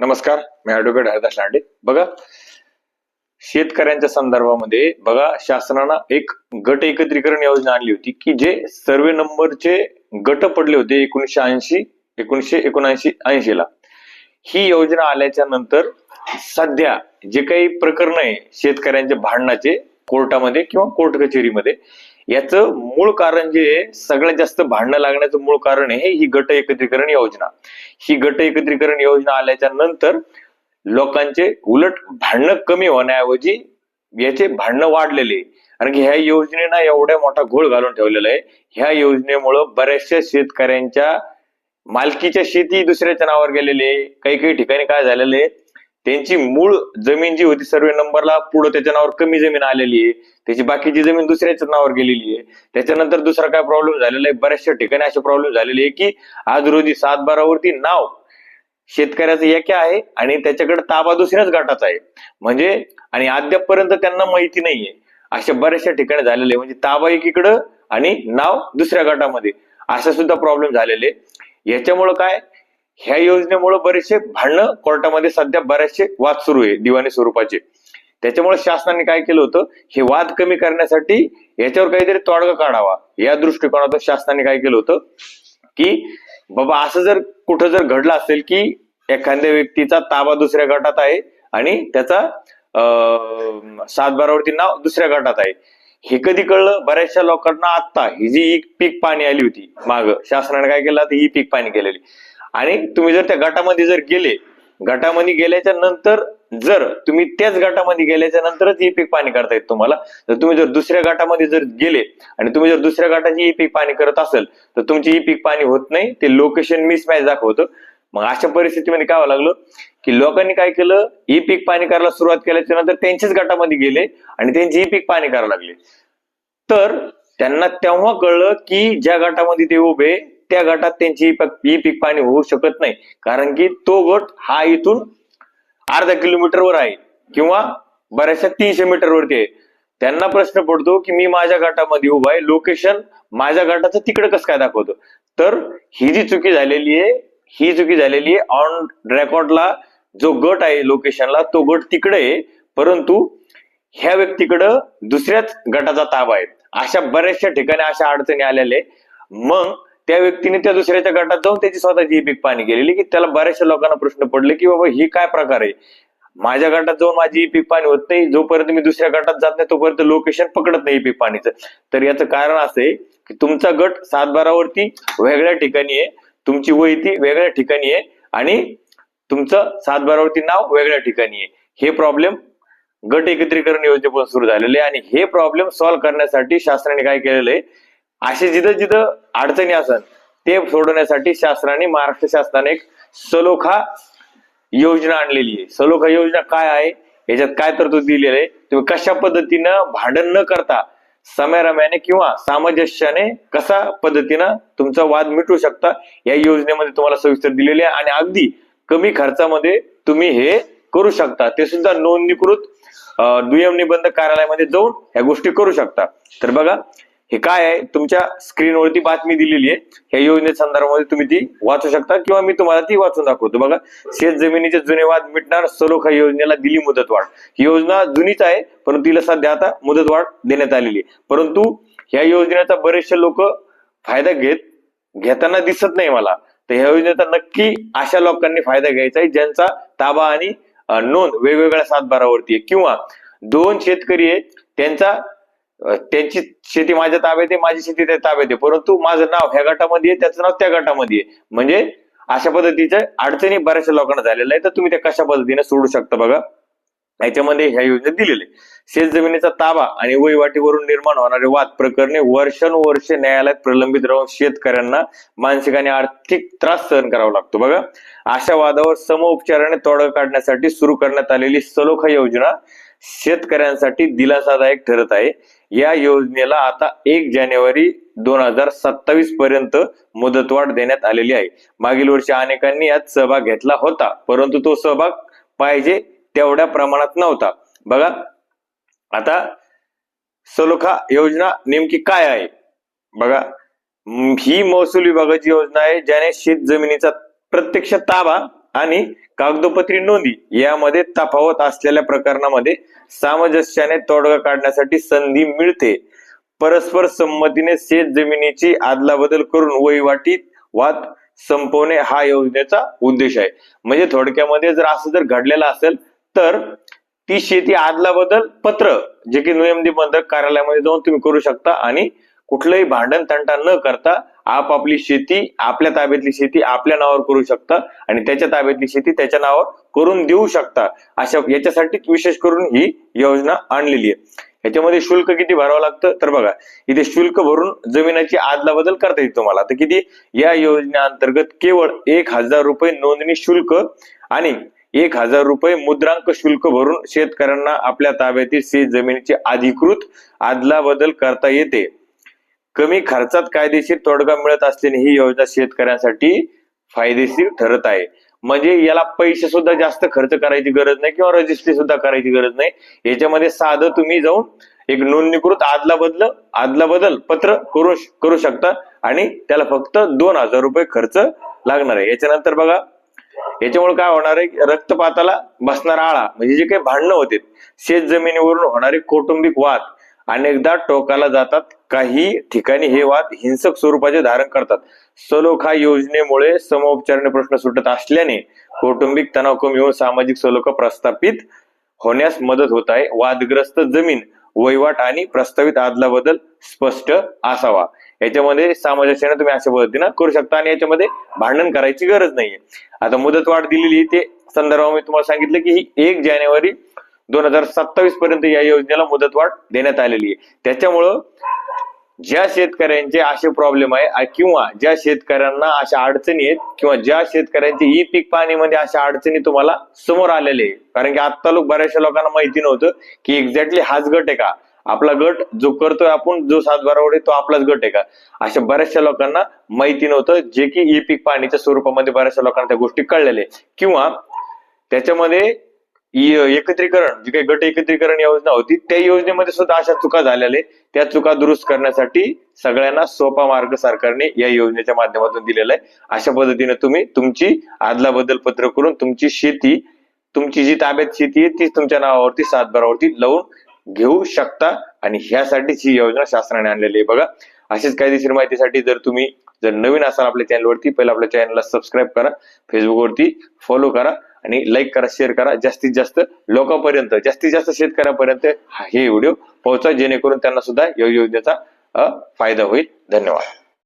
नमस्कार मी ऍडव्होकेट हरदास लांडे. बघा शेतकऱ्यांच्या संदर्भामध्ये बघा शासनानं एक गट एकत्रीकरण योजना आणली होती की जे सर्वे नंबरचे गट पडले होते एकोणीशे ऐंशी एकोणीशे एकोणऐंशी ऐंशी ला. ही योजना आल्याच्यानंतर सध्या जे काही प्रकरण आहे शेतकऱ्यांच्या भांडणाचे कोर्टामध्ये किंवा कोर्ट कचेरीमध्ये याचं मूळ कारण जे आहे सगळ्यात जास्त भांडणं लागण्याचं मूळ कारण आहे ही गट एकत्रीकरण योजना ही गट एकत्रीकरण योजना आल्याच्यानंतर लोकांचे उलट भांडणं कमी होण्याऐवजी याचे भांडणं वाढलेले आहे. कारण की ह्या योजनेनं एवढ्या मोठा घोळ घालून ठेवलेला आहे ह्या योजनेमुळं बऱ्याचशा शेतकऱ्यांच्या मालकीच्या शेती दुसऱ्याच्या नावावर गेलेले आहे. काही काही ठिकाणी काय झालेलं आहे त्यांची मूळ जमीन जी होती सर्वे नंबरला पुढे त्याच्या नावावर कमी जमीन आलेली आहे. त्याची बाकीची जमीन दुसऱ्याच्या नावावर गेलेली आहे. त्याच्यानंतर दुसरा काय प्रॉब्लेम झालेला आहे? बऱ्याचशा ठिकाणी असे प्रॉब्लेम झालेले आहे की आज रोजी सात बारावरती नाव शेतकऱ्याचं एके आहे आणि त्याच्याकडे ताबा दुसऱ्याच गटाचा आहे. म्हणजे आणि अद्यापपर्यंत त्यांना माहिती नाहीये. अशा बऱ्याचशा ठिकाणी झालेले आहे. म्हणजे ताबा एकीकडं आणि नाव दुसऱ्या गटामध्ये. असा सुद्धा प्रॉब्लेम झालेले याच्यामुळं काय? ह्या योजनेमुळे बरेचसे भांडणं कोर्टामध्ये सध्या बरेचसे वाद सुरू आहे दिवाणी स्वरूपाचे. त्याच्यामुळे शासनाने काय केलं होतं? हे वाद कमी करण्यासाठी याच्यावर काहीतरी तोडगा काढावा. या दृष्टिकोनातून शासनाने काय केलं होतं? की बाबा असं जर कुठं जर घडलं असेल की एखाद्या व्यक्तीचा ताबा दुसऱ्या गटात आहे आणि त्याचा अं, नाव दुसऱ्या गटात आहे. हे कधी कळलं? बऱ्याचशा लोकांना आता ही जी पीक पाणी आली होती माग शासनाने काय केलं? तर ही पीक पाणी केलेली. आणि तुम्ही जर त्या गटामध्ये जर गेले गटामध्ये गेल्याच्यानंतर जर तुम्ही त्याच गटामध्ये गेल्याच्या नंतरच हे पीक पाणी करता येत तुम्हाला. तर तुम्ही जर दुसऱ्या गटामध्ये जर गेले आणि तुम्ही जर दुसऱ्या गटाची ही पीक पाणी करत असेल तर तुमची ही पीक पाणी होत नाही. ते लोकेशन मिसमॅच दाखवतं. मग अशा परिस्थितीमध्ये काय व्हावं लागलं की लोकांनी काय केलं? ई पीक पाणी करायला सुरुवात केल्याच्यानंतर त्यांच्याच गटामध्ये गेले आणि त्यांची ई पीक पाणी करायला लागले. तर त्यांना तेव्हा कळलं की ज्या गटामध्ये ते उभे त्या गटात त्यांची ही पीक- पीक पाणी होऊ शकत नाही. कारण की तो गट हा इथून अर्धा किलोमीटरवर आहे किंवा बऱ्याचशा तीनशे मीटरवरती आहे. त्यांना प्रश्न पडतो की मी माझ्या गटामध्ये उभा आहे लोकेशन माझ्या गटाचं तिकडे कसं काय दाखवतो? तर ही जी चुकी झालेली आहे ही चुकी झालेली आहे ऑन रेकॉर्डला जो गट आहे लोकेशनला तो गट तिकडे आहे. परंतु ह्या व्यक्तीकडं दुसऱ्याच गटाचा ताबा आहे. अशा बऱ्याचशा ठिकाणी अशा अडचणी आलेल्या आहे. मग त्या व्यक्तीने त्या दुसऱ्याच्या गटात जाऊन त्याची स्वतःची ही पीक पाणी केलेली की त्याला बऱ्याचशा लोकांना प्रश्न पडले की बाबा ही काय प्रकार आहे? माझ्या गटात जाऊन माझी ही पीक पाणी होत नाही जोपर्यंत मी दुसऱ्या गटात जात नाही तोपर्यंत लोकेशन पकडत नाही पीक पाणीचं तर याचं कारण असं आहे की तुमचा गट सातबारावरती वेगळ्या ठिकाणी आहे तुमची वहिती वेगळ्या ठिकाणी आहे आणि तुमचं सातबारावरती नाव वेगळ्या ठिकाणी आहे. हे प्रॉब्लेम गट एकत्रीकरण योजनेपासून सुरू झालेले आहे आणि हे प्रॉब्लेम सॉल्व्ह करण्यासाठी शासनाने काय केलेलं आहे असे जिथं जिथं अडचणी असत ते सोडवण्यासाठी शासनाने महाराष्ट्र शासनाने एक सलोखा योजना आणलेली आहे. सलोखा योजना काय आहे? याच्यात काय तरतूद दिलेली आहे? तुम्ही कशा पद्धतीनं भांडण न करता समयरम्याने किंवा सामंजस्याने कसा पद्धतीनं तुमचा वाद मिटवू शकता या योजनेमध्ये तुम्हाला सविस्तर दिलेले आहे आणि अगदी कमी खर्चामध्ये तुम्ही हे करू शकता. ते सुद्धा नोंदणीकृत दुय्यम निबंध कार्यालयामध्ये जाऊन ह्या गोष्टी करू शकता. तर बघा हे काय आहे? तुमच्या स्क्रीनवरती बातमी दिलेली आहे. ह्या योजने संदर्भामध्ये तुम्ही ती वाचू शकता किंवा मी तुम्हाला ती वाचून दाखवतो. बघा शेत जमिनीचे जुने वाद मिटणार सलोखा योजनेला दिली मुदतवाढ. ही योजना जुनीच आहे परंतु तिला सध्या आता मुदतवाढ देण्यात आलेली आहे. परंतु ह्या योजनेचा बरेचसे लोक फायदा घेत घेताना दिसत नाही मला. तर ह्या योजनेचा नक्की अशा लोकांनी फायदा घ्यायचा आहे ज्यांचा ताबा आणि नोंद वेगवेगळ्या सातबारावरती आहे. किंवा दोन शेतकरी आहेत त्यांचा त्यांची शेती माझ्या ताब्यात आहे माझी शेती त्या ताब्यात आहे. परंतु माझं नाव ह्या गटामध्ये आहे त्याचं नाव त्या गटामध्ये आहे. म्हणजे अशा पद्धतीच्या अडचणी बऱ्याचशा लोकांना झालेल्या आहे तर तुम्ही त्या कशा पद्धतीने सोडू शकता बघा. याच्यामध्ये ह्या योजनेत दिलेले शेत जमिनीचा ताबा आणि वहिवाटीवरून निर्माण होणारे वाद प्रकरणे वर्षानुवर्षे न्यायालयात प्रलंबित राहून शेतकऱ्यांना मानसिक आणि आर्थिक त्रास सहन करावा लागतो बघा. अशा वादावर समउपचाराने तोडगा काढण्यासाठी सुरू करण्यात आलेली सलोखा योजना शेतकऱ्यांसाठी दिलासादायक ठरत आहे. या योजनेला आता एक जानेवारी दोन हजार सत्तावीस पर्यंत मुदतवाढ देण्यात आलेली आहे. मागील वर्षी अनेकांनी यात सहभाग घेतला होता परंतु तो सहभाग पाहिजे तेवढ्या प्रमाणात नव्हता. बघा आता सलोखा योजना नेमकी काय आहे? बघा ही महसूल विभागाची योजना आहे ज्याने शेत जमिनीचा प्रत्यक्ष ताबा आणि कागदोपत्री नोंदी यामध्ये तफावत असलेल्या प्रकरणामध्ये सामंजस्याने तोडगा काढण्यासाठी संधी मिळते. परस्पर संमतीने शेत जमिनीची आदलाबदल करून वहिवाटीत वाद संपवणे हा योजनेचा उद्देश आहे. म्हणजे थोडक्यामध्ये जर असं जर घडलेलं असेल तर ती शेती आदलाबदल पत्र जे की नियमनिबंधक कार्यालयामध्ये जाऊन तुम्ही करू शकता आणि कुठलंही भांडण तंटा न करता आपापली शेती आपल्या ताब्यातली शेती आपल्या नावावर करू शकता आणि त्याच्या ताब्यातली शेती त्याच्या नावावर करून देऊ शकता. अशा याच्यासाठी विशेष करून ही योजना आणलेली आहे. याच्यामध्ये शुल्क किती भरावं लागतं? तर बघा इथे शुल्क भरून जमिनीची आदला बदल करता येते तुम्हाला. तर किती? या योजनेअंतर्गत केवळ एक हजार रुपये नोंदणी शुल्क आणि एक हजार रुपये मुद्रांक शुल्क भरून शेतकऱ्यांना आपल्या ताब्यातील शेत जमिनीची अधिकृत आदला बदल करता येते. कमी खर्चात कायदेशीर तोडगा मिळत असल्याने ही योजना शेतकऱ्यांसाठी फायदेशीर ठरत आहे. म्हणजे याला पैसे सुद्धा जास्त खर्च करायची गरज नाही किंवा रजिस्ट्री सुद्धा करायची गरज नाही. याच्यामध्ये साधं तुम्ही जाऊन एक नोंदणीकृत आदला बदल आदला बदल पत्र करू करू शकता आणि त्याला फक्त दोन हजार रुपये खर्च लागणार आहे. याच्यानंतर बघा याच्यामुळे काय होणार आहे? रक्तपाताला बसणारा आळा म्हणजे जे काही भांडणं होते शेत जमिनीवरून होणारे कौटुंबिक वाद अनेकदा टोकाला जातात. काही ठिकाणी हे वाद हिंसक स्वरूपाचे धारण करतात. सलोखा योजनेमुळे समोपचाराने प्रश्न सुटत असल्याने कौटुंबिक तणाव कमी होऊन सामाजिक सलोखा प्रस्थापित होण्यास मदत होत आहे. वादग्रस्त जमीन वहिवाट आणि प्रस्तावित आदला बदल स्पष्ट असावा. याच्यामध्ये सामंजस्याने तुम्ही अशा पद्धतीनं करू शकता आणि याच्यामध्ये भांडण करायची गरज नाहीये. आता मुदतवाढ दिलेली ते संदर्भात मी तुम्हाला सांगितलं की ही एक जानेवारी दोन हजार सत्तावीस पर्यंत या योजनेला मुदतवाढ देण्यात आलेली आहे. त्याच्यामुळं ज्या शेतकऱ्यांचे असे प्रॉब्लेम आहे किंवा ज्या शेतकऱ्यांना अशा अडचणी आहेत किंवा ज्या शेतकऱ्यांचे ई पीक पाणीमध्ये अशा अडचणी तुम्हाला समोर आलेले कारण की आता लोक बऱ्याचशा लोकांना माहिती नव्हतं की एक्झॅक्टली हाच गट आहे का? आपला गट जो करतोय आपण जो सातबारावर तो आपलाच गट आहे का? अशा बऱ्याचशा लोकांना माहिती नव्हतं जे की ई पीक पाणीच्या स्वरूपामध्ये बऱ्याचशा लोकांना त्या गोष्टी कळलेल्या किंवा त्याच्यामध्ये एकत्रीकरण जी काही गट एकत्रीकरण योजना होती त्या योजनेमध्ये सुद्धा अशा चुका झालेल्या त्या चुका दुरुस्त करण्यासाठी सगळ्यांना सोपा मार्ग सरकारने या योजनेच्या माध्यमातून दिलेला आहे. अशा पद्धतीने तुम्ही तुमची आदला बदल पत्र करून तुमची शेती तुमची जी ताब्यात शेती आहे ती तुमच्या नावावरती सातबारावरती लावून घेऊ शकता. आणि ह्यासाठीच ही योजना शासनाने आणलेली आहे. बघा अशीच कायदेशीर माहितीसाठी जर तुम्ही जर नवीन असाल आपल्या चॅनलवरती पहिला आपल्या चॅनलला सबस्क्राईब करा. फेसबुकवरती फॉलो करा. आणि लाईक करा शेअर करा. जास्तीत जास्त लोकांपर्यंत जास्तीत जास्त शेतकऱ्यांपर्यंत हे व्हिडिओ पोहोचा जेणेकरून त्यांना सुद्धा या योजनेचा फायदा होईल. धन्यवाद.